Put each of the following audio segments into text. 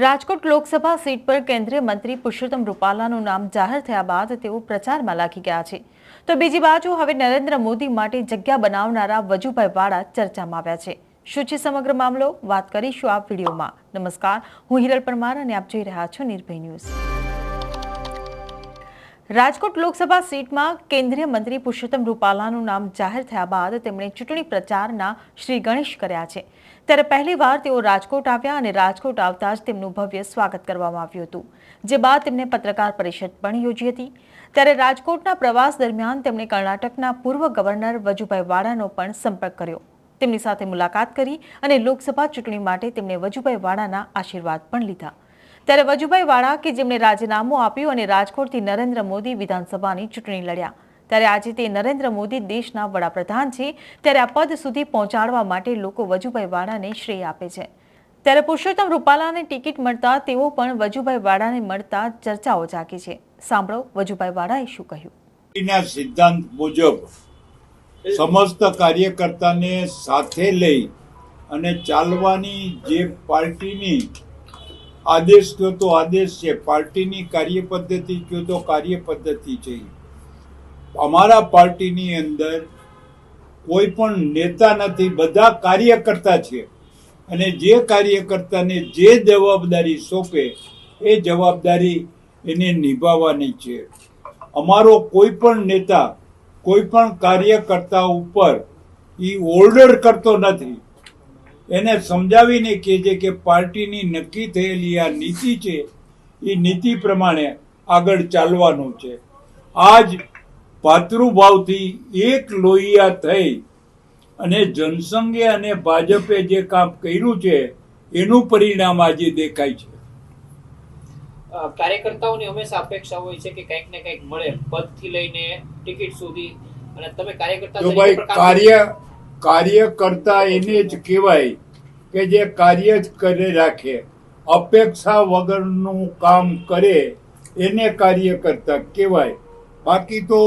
Rajkot Lok Sabha seat પર કેન્દ્રીય મંત્રી પુરુષોત્તમ રૂપાલાનું નામ જાહેર થયા બાદ તેઓ પ્રચારમાં લાગી ગયા છે. તો બીજી બાજુ હવે નરેન્દ્ર મોદી માટે જગ્યા બનાવનારા વજુભાઈ વાળા ચર્ચામાં આવ્યા છે. શું છે સમગ્ર મામલો? વાત કરીશું આ વિડીયોમાં. નમસ્કાર, હું હિરલ પરમાર અને આપ જોઈ રહ્યા છો નિર્ભય ન્યૂઝ. રાજકોટ લોકસભા સીટમાં કેન્દ્રીય મંત્રી પુરુષોત્તમ રૂપાલાનું નામ જાહેર થયા બાદ તેમણે ચૂંટણી પ્રચારના શ્રી ગણેશ કર્યા છે. ત્યારે પહેલીવાર તેઓ રાજકોટ આવ્યા અને રાજકોટ આવતા જ તેમનું ભવ્ય સ્વાગત કરવામાં આવ્યું હતું, જે બાદ તેમને પત્રકાર પરિષદ પણ યોજી હતી. ત્યારે રાજકોટના પ્રવાસ દરમિયાન તેમણે કર્ણાટકના પૂર્વ ગવર્નર વજુભાઈ વાળાનો પણ સંપર્ક કર્યો. તેમની સાથે મુલાકાત કરી અને લોકસભા ચૂંટણી માટે તેમણે વજુભાઈ વાળાના આશીર્વાદ પણ લીધા. ત્યારે વજુભાઈ વાળા કે જેમણે રાજીનામું આપ્યું અને રાજકોટથી નરેન્દ્ર મોદી વિધાનસભાની ચૂંટણી લડ્યા. ત્યારે આજે તે નરેન્દ્ર મોદી દેશના વડાપ્રધાન છે, ત્યારે આ પદ સુધી પહોંચાડવા માટે લોકો વજુભાઈ વાળાને શ્રેય આપે છે. ત્યારે પુરુષોત્તમ રૂપાલાને ટિકિટ મળતા તેઓ પણ વજુભાઈ વાળાને મળતા ચર્ચાઓ જાગી છે. સાંભળો વજુભાઈ વાળાએ શું કહ્યું. સિદ્ધાંત મુજબ સમસ્ત કાર્યકર્તાને સાથે લઈ અને ચાલવાની જે પાર્ટીની આદેશ કયો તો આદેશ છે. પાર્ટીની કાર્ય પદ્ધતિ કયો તો કાર્ય પદ્ધતિ છે. અમારા પાર્ટીની અંદર કોઈ પણ નેતા નથી. બધા કાર્યકર્તા છે. અને જે કાર્યકર્તાને જે જવાબદારી સોંપે, એ જવાબદારી એને નિભાવવાની છે. અમારો કોઈ પણ નેતા, કોઈ પણ કાર્યકર્તા ઉપર એ ઓર્ડર કરતો નથી. એને સમજાવીને કહે છે કે પાર્ટીની નક્કી થયેલી આ નીતિ છે એ નીતિ પ્રમાણે આગળ ચાલવાનું છે. આજ ભાતૃભાવથી એક લોહિયા થઈ અને જનસંઘે અને ભાજપે જે કામ કર્યું છે એનું પરિણામ આજે દેખાય છે. કાર્યકર્તાઓની હંમેશા અપેક્ષા હોય છે કે કંઈક ને કંઈક મળે પદથી લઈને ટિકિટ સુધી. અને તમે કાર્યકર્તા જો કાર્ય કરતા એને જ કહેવાય કે જે કાર્ય જ કરે રાખે. અપેક્ષા વગરનું કામ કરે, એને કાર્ય કરતા કહેવાય. બાકી તો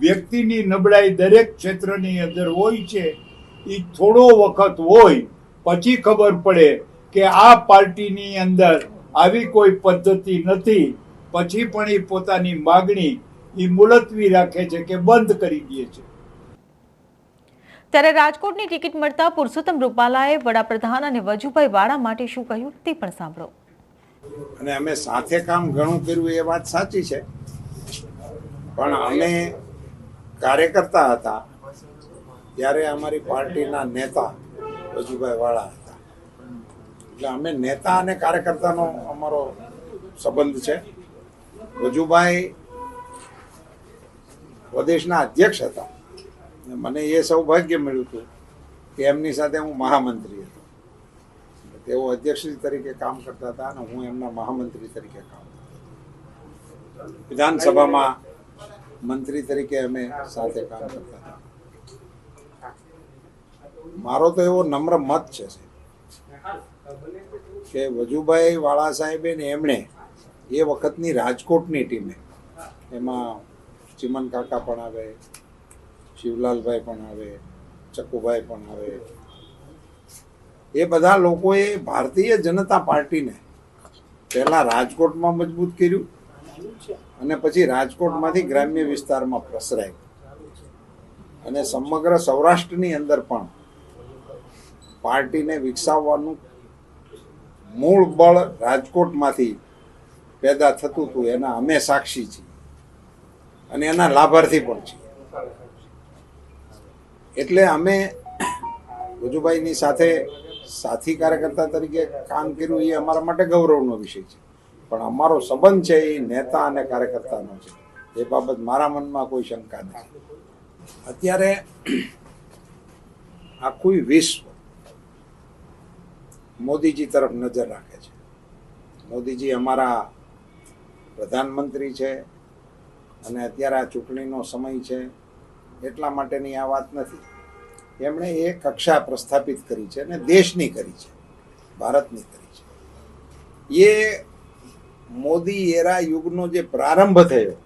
વ્યક્તિની નબળાઈ દરેક ક્ષેત્રની અંદર હોય છે. એ થોડો વખત હોય, પછી ખબર પડે કે આ પાર્ટીની અંદર આવી કોઈ પદ્ધતિ નથી. પછી પણ એ પોતાની માગણી એ મુલતવી રાખે છે કે બંધ કરી દે છે. ત્યારે રાજકોટની ટિકિટ મળતા પુરુષોત્તમ રૂપાલાએ વડાપ્રધાન અને વજુભાઈ વાળા માટે શું કહ્યું તે પણ સાંભળો. અને અમે સાથે કામ ઘણું કર્યું એ વાત સાચી છે. પણ અમે કાર્યકર્તા હતા ત્યારે અમારી પાર્ટીના નેતા વજુભાઈ વાળા હતા. એટલે અમે નેતા અને કાર્યકર્તાનો અમારો સંબંધ છે. વજુભાઈ પ્રદેશના અધ્યક્ષ હતા. મને એ સૌભાગ્ય મળ્યું હતું કે એમની સાથે હું મહામંત્રી હતો. તેઓ અધ્યક્ષ તરીકે કામ કરતા હતા અને હું એમના મહામંત્રી તરીકે કામ કરતો વિધાનસભામાં મંત્રી તરીકે અમે સાથે કામ કરતા હતા. મારો તો એવો નમ્ર મત છે કે વજુભાઈ વાળા સાહેબે ને એમણે એ વખતની રાજકોટની ટીમે, એમાં ચિમન કાકા પણ આવે શિવલાલભાઈ પણ આવે, ચકુભાઈ પણ આવે. એ બધા લોકોએ ભારતીય જનતા પાર્ટીને પહેલાં રાજકોટમાં મજબૂત કર્યું અને પછી રાજકોટમાંથી ગ્રામ્ય વિસ્તારમાં પ્રસરાયું. અને સમગ્ર સૌરાષ્ટ્રની અંદર પણ પાર્ટીને વિકસાવવાનું મૂળ બળ રાજકોટમાંથી પેદા થતું હતું. એના અમે સાક્ષી છીએ. અને એના લાભાર્થી પણ છીએ. એટલે અમે ગુજુભાઈની સાથે સાથી કાર્યકર્તા તરીકે કામ કર્યું, એ અમારા માટે ગૌરવનો વિષય છે. પણ અમારો સંબંધ છે, એ નેતા અને કાર્યકર્તાનો છે. એ બાબત મારા મનમાં કોઈ શંકા નથી. અત્યારે આખું વિશ્વ મોદીજી તરફ નજર રાખે છે. મોદીજી અમારા પ્રધાનમંત્રી છે અને અત્યારે આ ચૂંટણીનો સમય છે. એટલા માટેની આ વાત નથી. એમણે એ કક્ષા પ્રસ્થાપિત કરી છે અને દેશની કરી છે. ભારતની કરી છે. એ મોદી એરા યુગનો જે પ્રારંભ થયો,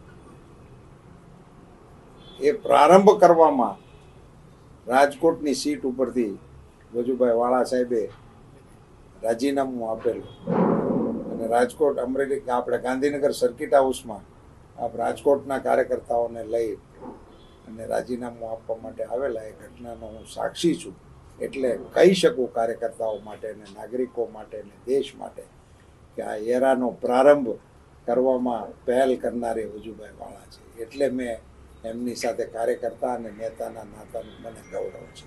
એ પ્રારંભ કરવામાં રાજકોટની સીટ ઉપરથી વજુભાઈ વાળા સાહેબે રાજીનામું આપેલું. અને રાજકોટ અમરેલી, આપણે ગાંધીનગર સર્કિટ હાઉસમાં આપ રાજકોટના કાર્યકર્તાઓને લઈ અને રાજીનામું આપવા માટે આવેલા એ ઘટનાનો હું સાક્ષી છું. એટલે કહી શકું કાર્યકર્તાઓ માટે અને નાગરિકો માટે અને દેશ માટે કે આ એરાનો પ્રારંભ કરવામાં પહેલ કરનારે વજુભાઈ વાળા છે. એટલે મેં એમની સાથે કાર્યકર્તા અને નેતાના નાતાનું મને ગૌરવ છે.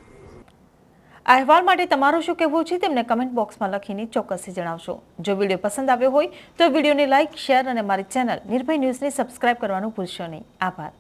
આ અહેવાલ માટે તમારું શું કહેવું છે તેમને કમેન્ટ બોક્સમાં લખીને ચોક્કસથી જણાવશો. જો વીડિયો પસંદ આવ્યો હોય તો વિડીયોને લાઇક શેર અને મારી ચેનલ નિર્ભય ન્યૂઝને સબસ્ક્રાઇબ કરવાનું ભૂલશો નહીં. આભાર.